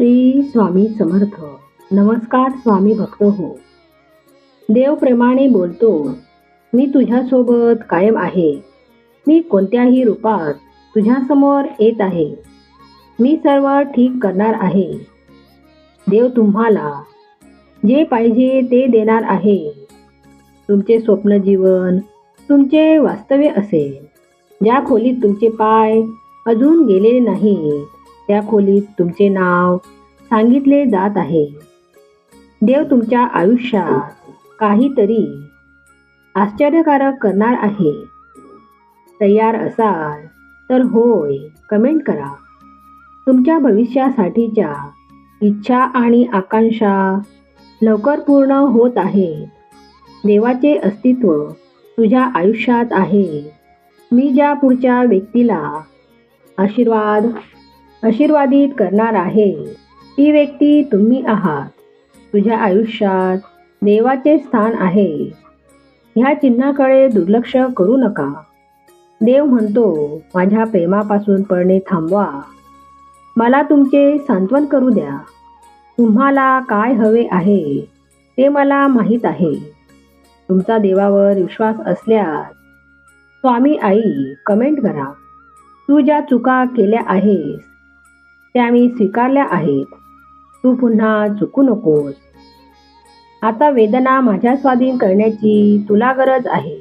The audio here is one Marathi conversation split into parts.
श्री स्वामी समर्थ. नमस्कार स्वामी भक्त हो. देव प्रेमाने बोलतो मी तुझ्यासोबत कायम आहे. मी कोणत्याही रूपात तुझ्यासमोर येत आहे. मी सर्व ठीक करणार आहे. देव तुम्हाला जे पाहिजे ते देणार आहे. तुमचे स्वप्न जीवन तुमचे वास्तव्य असेल. ज्या खोलीत तुमचे पाय अजून गेलेले नाही त्या खोलीत तुमचे नाव सांगितले जात आहे. देव तुमच्या आयुष्यात काहीतरी आश्चर्यकारक करणार आहे. तयार असाल तर होय कमेंट करा. तुमच्या भविष्यासाठीच्या इच्छा आणि आकांक्षा लवकर पूर्ण होत आहे देवाचे अस्तित्व तुझ्या आयुष्यात आहे. मी ज्या पुढच्या व्यक्तीला आशीर्वाद आशीर्वादित करणार आहे. ती व्यक्ती तुम्ही आहात. तुझ्या आयुष्यात देवाचे स्थान आहे. ह्या चिन्हाकडे दुर्लक्ष करू नका. देव म्हणतो माझ्या प्रेमापासून पडणे थांबवा. मला तुमचे सांत्वन करू द्या. तुम्हाला काय हवे आहे ते मला माहीत आहे. तुमचा देवावर विश्वास असल्यास स्वामी आई कमेंट करा. तू ज्या चुका केल्या आहेस त्या मी स्वीकारल्या आहेत. तू पुन्हा चुकू नकोस. आता वेदना माझ्या स्वाधीन करण्याची तुला गरज आहे.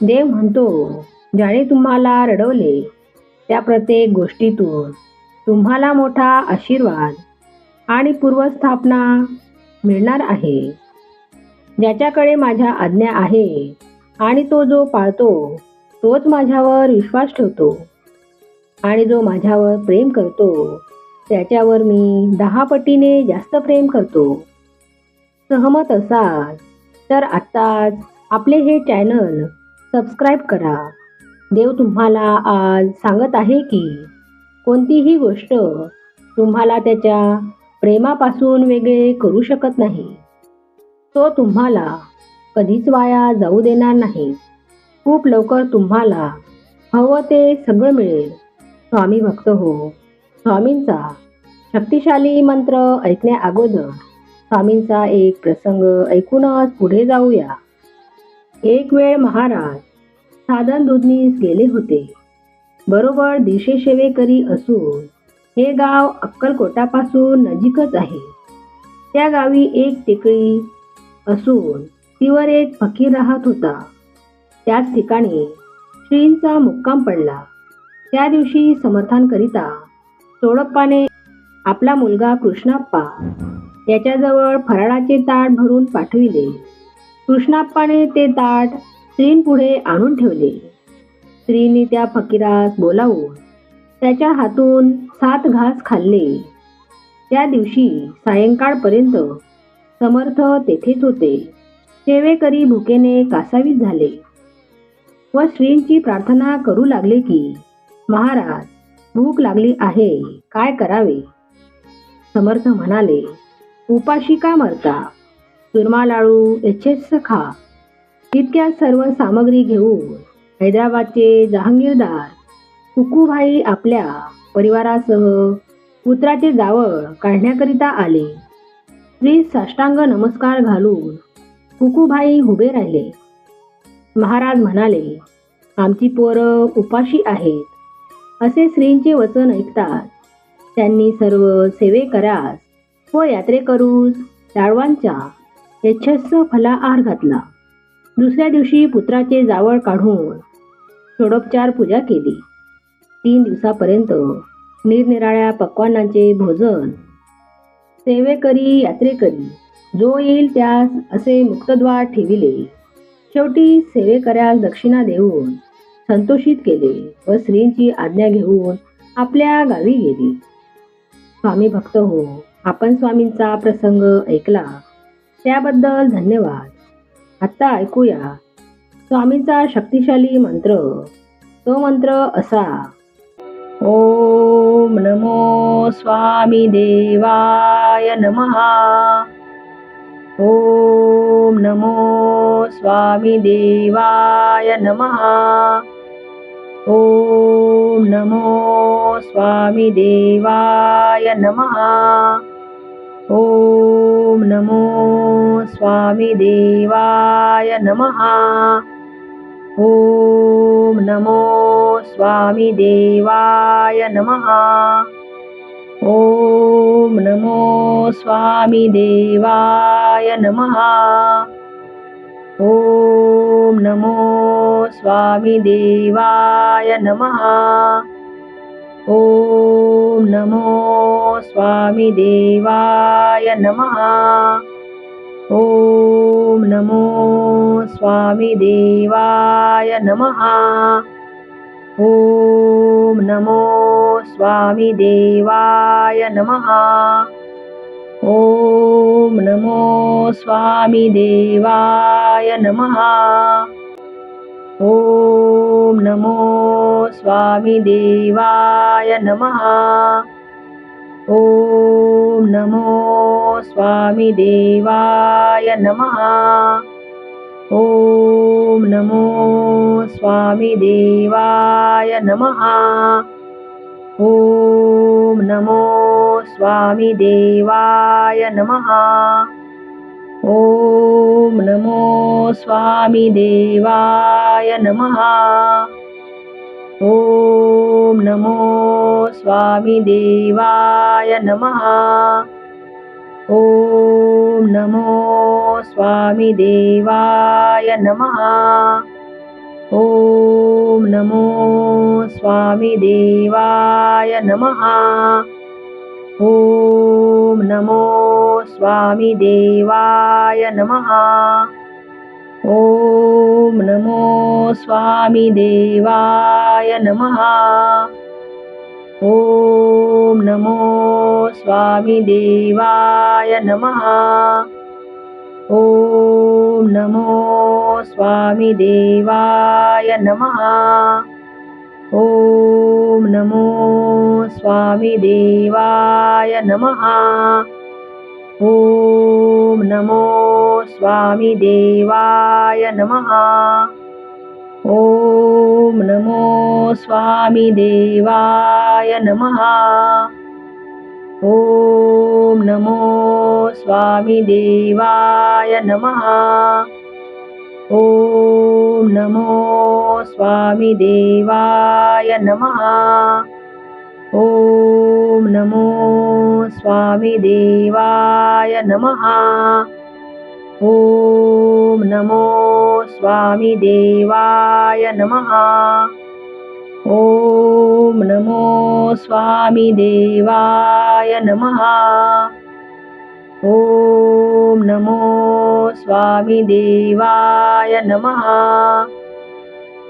देव म्हणतो ज्याने तुम्हाला रडवले त्या प्रत्येक गोष्टीतून तुम्हाला मोठा आशीर्वाद आणि पूर्वस्थापना मिळणार आहे. ज्याच्याकडे माझ्या आज्ञा आहे आणि तो जो पाळतो तोच माझ्यावर विश्वास ठेवतो. आणि जो माझ्यावर प्रेम करतो त्याच्यावर मी दहा पटीने जास्त प्रेम करतो. सहमत असाल तर आत्ताच आपले हे चॅनल सबस्क्राईब करा. देव तुम्हाला आज सांगत आहे की कोणतीही गोष्ट तुम्हाला त्याच्या प्रेमापासून वेगळे करू शकत नाही. तो तुम्हाला कधीच वाया जाऊ देणार नाही. खूप लवकर तुम्हाला हवं ते सगळं मिळेल. स्वामी भक्त हो. स्वामींचा शक्तिशाली मंत्र ऐकण्या अगोदर स्वामींचा एक प्रसंग ऐकूनच पुढे जाऊया. एक वेळ महाराज साधन दुधनीस गेले होते. बरोबर दिशेसेवेकरी असून हे गाव अक्कलकोटापासून नजीकच आहे. त्या गावी एक टेकडी असून तिवर एक फकीर राहत होता. त्याच ठिकाणी श्रींचा मुक्काम पडला. त्या दिवशी समर्थांकरिता चोडप्पाने आपला मुलगा कृष्णाप्पा याच्याजवळ फराळाचे ताट भरून पाठविले. कृष्णाप्पाने ते ताट स्त्रींपुढे आणून ठेवले. स्त्रीने त्या फकीरास बोलावून त्याच्या हातून सात घास खाल्ले. त्या दिवशी सायंकाळपर्यंत समर्थ तेथेच होते. सेवेकरी भुकेने कासावीत झाले व श्रींची प्रार्थना करू लागले की महाराज भूक लागली आहे. काय करावे? समर्थ म्हणाले उपाशी का मरता? चुरमा लाडू यच्छेस खा. इतक्या सर्व सामग्री घेऊन हैदराबादचे जहांगीरदार कुकूभाई आपल्या परिवारासह पुत्राचे जावळ काढण्याकरिता आले. श्री साष्टांग नमस्कार घालून कुकूभाई उभे राहिले. महाराज म्हणाले आमची पोरं उपाशी आहेत. असे श्रींचे वचन ऐकतात. त्यांनी सर्व सेवे करास व यात्रे करूस. लाडवांच्या यच्छस्व फला फलाहार घातला. दुसऱ्या दिवशी पुत्राचे जावळ काढून षोडोपचार पूजा केली. तीन दिवसापर्यंत निरनिराळ्या पक्वानांचे भोजन सेवेकरी यात्रेकरी जो येईल त्यास असे मुक्तद्वार ठेविले. शेवटी सेवेकऱ्यास दक्षिणा देऊन संतोषित केले व स्त्रीची आज्ञा घेऊन आपल्या गावी गेली. स्वामी भक्त हो आपण स्वामींचा प्रसंग ऐकला. त्याबद्दल धन्यवाद. आत्ता ऐकूया. स्वामींचा शक्तिशाली मंत्र. तो मंत्र असा. ओम नमो स्वामी देवाय नमः. ओम नमो स्वामी देवाय नमः. ॐ नमो स्वामिदेवाय नमः। ॐ नमो स्वामिदेवाय नमः। ॐ नमो स्वामिदेवाय नमः। ॐ नमो स्वामिदेवाय नमः। ॐ नमो स्वामी देवाय नमः। ॐ नमो स्वामी देवाय नमः। ॐ नमो स्वामी देवाय नमः। ॐ नमो स्वामी देवाय नमः। ॐ नमो स्वामी देवाय नमः। ॐ नमो स्वामी देवाय नमः। ॐ नमो स्वामी देवाय नमः। ॐ नमो स्वामी देवाय नमः। ॐ नमो स्वामिदेवाय नमः। ॐ नमो स्वामिदेवाय नमः। ॐ नमो स्वामिदेवाय नमः। ॐ नमो स्वामिदेवाय नमः। ॐ नमो स्वामिदेवाय नमः। ॐ नमो स्वामिदेवाय नमः। ॐ नमो स्वामिदेवाय नमः। ॐ नमो स्वामिदेवाय नमः। ॐ स्वामी देवाय नमः। ॐ नमो स्वामी देवाय नमः। ॐ नमो स्वामी देवाय नमः। ॐ नमो स्वामी देवाय नमः। ॐ नमो स्वामी देवाय नमः। ॐ नमो स्वामिदेवाय नमः। ॐ नमो स्वामिदेवाय नमः। ॐ नमो स्वामिदेवाय नमः। ॐ नमो स्वामिदेवाय नमः। ॐ नमो स्वामी देवाय नमः।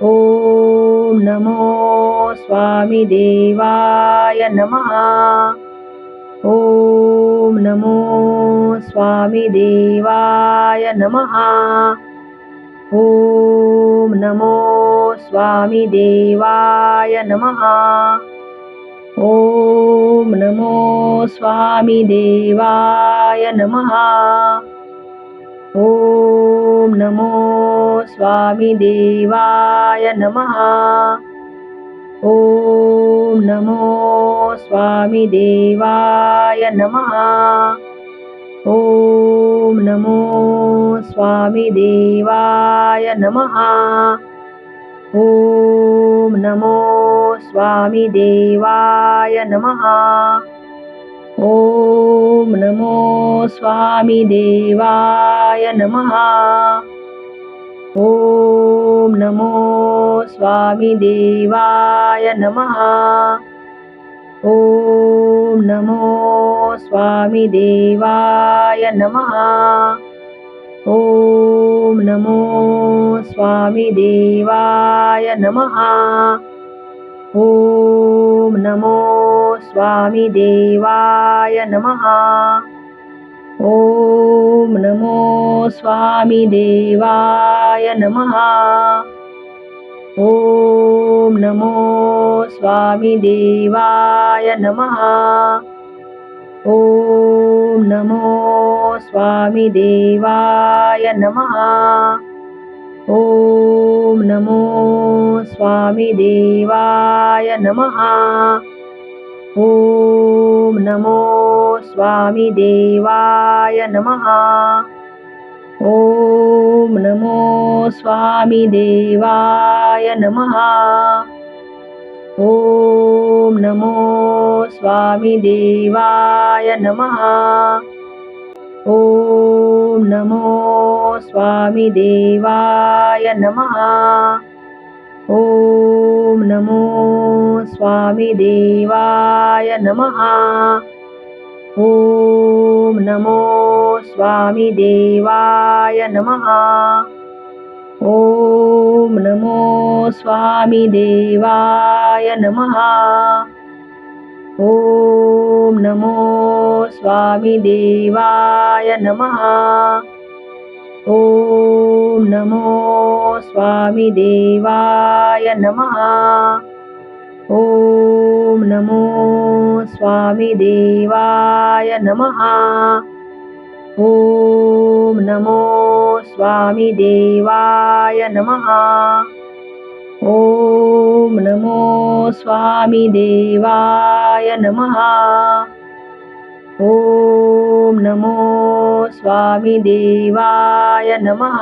ॐ नमो स्वामी देवाय नमः। ॐ नमो स्वामी देवाय नमः। ॐ नमो स्वामी देवाय नमः। ॐ नमो स्वामी देवाय नमः। ॐ नमो स्वामी देवाय नमः। ॐ नमो स्वामी देवाय नमः। ॐ नमो स्वामी देवाय नमः। ॐ नमो स्वामी देवाय नमः। ॐ नमो स्वामिदेवाय नमः। ॐ नमो स्वामिदेवाय नमः। ॐ नमो स्वामिदेवाय नमः। ॐ नमो स्वामिदेवाय नमः। ॐ नमो स्वामी देवाय नमः. ॐ नमो स्वामी देवाय नमः. ॐ नमो स्वामी देवाय नमः. ॐ नमो स्वामी देवाय नमः. ॐ नमो स्वामी देवाय नमः. ॐ नमो स्वामी देवाय नमः। ॐ नमो स्वामी देवाय नमः। ॐ नमो स्वामी देवाय नमः। ॐ नमो स्वामी देवाय नमः। ॐ नमो स्वामिदेवाय नमः। ॐ नमो स्वामिदेवाय नमः। ॐ नमो स्वामिदेवाय नमः। ॐ नमो स्वामिदेवाय नमः। ॐ नमो स्वामिदेवाय नमः। ॐ नमो स्वामिदेवाय नमः। ॐ नमो स्वामिदेवाय नमः। ॐ नमो स्वामिदेवाय नमः। ॐ नमो स्वामिदेवाय नमः।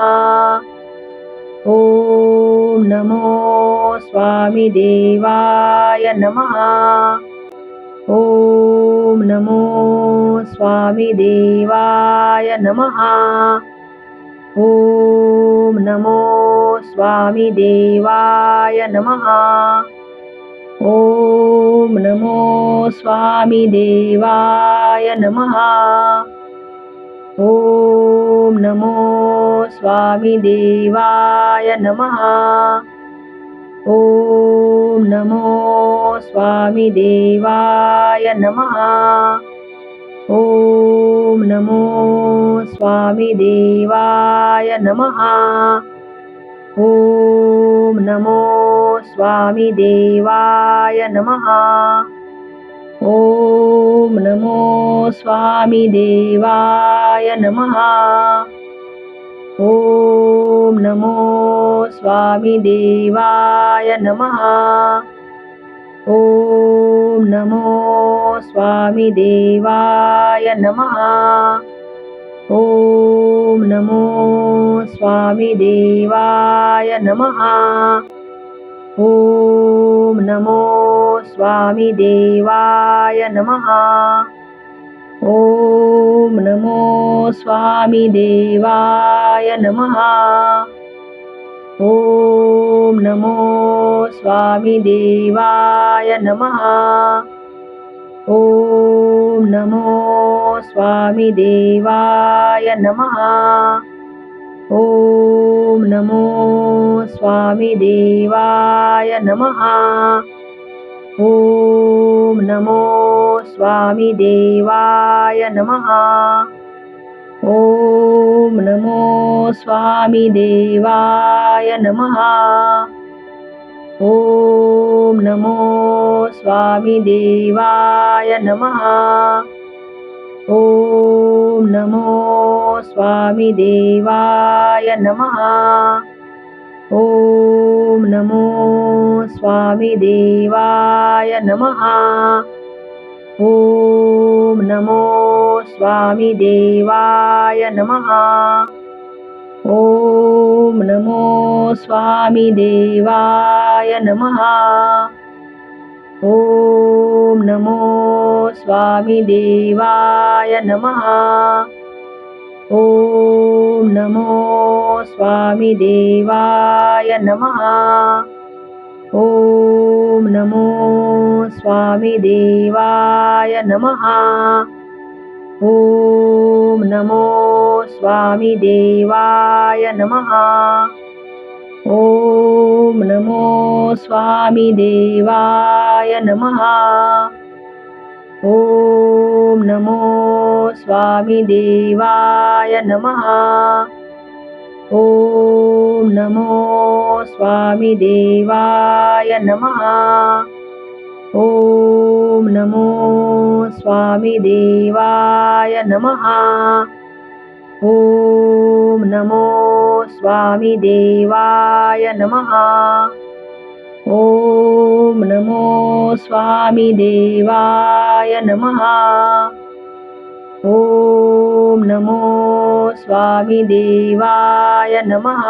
ॐ नमो स्वामिदेवाय नमः। ॐ नमो स्वामिदेवाय नमः। ॐ नमो स्वामिदेवाय नमः। ॐ नमो स्वामिदेवाय नमः। ॐ नमो स्वामी देवाय नमः। ॐ नमो स्वामी देवाय नमः। ॐ नमो स्वामी देवाय नमः। ॐ नमो स्वामी देवाय नमः। ॐ नमो स्वामी देवाय नमः। ॐ नमो स्वामी देवाय नमः। ॐ नमो स्वामी देवाय नमः। ॐ नमो स्वामी देवाय नमः। ॐ नमो स्वामी देवाय नमः। ॐ नमो स्वामी देवाय नमः। ॐ नमो स्वामी देवाय नमः। ॐ नमो स्वामी देवाय नमः। ॐ नमो स्वामी देवाय नमः। ॐ नमो स्वामी देवाय नमः। ॐ नमो स्वामी देवाय नमः। ॐ नमो स्वामी देवाय नमः। ॐ नमो स्वामी देवाय नमः। ॐ नमो स्वामी देवाय नमः। ॐ नमो स्वामी देवाय नमः। ॐ नमो स्वामी देवाय नमः। ॐ नमो स्वामी देवाय नमः। ॐ नमो स्वामी देवाय नमः। ॐ नमो स्वामी देवाय नमः। ॐ नमो स्वामी देवाय नमः। ॐ नमो स्वामी देवाय नमः। ॐ नमो स्वामी देवाय नमः। ॐ नमो स्वामी देवाय नमः। ॐ नमो स्वामिदेवाय नमः। ॐ नमो स्वामिदेवाय नमः। ॐ नमो स्वामिदेवाय नमः। ॐ नमो स्वामिदेवाय नमः।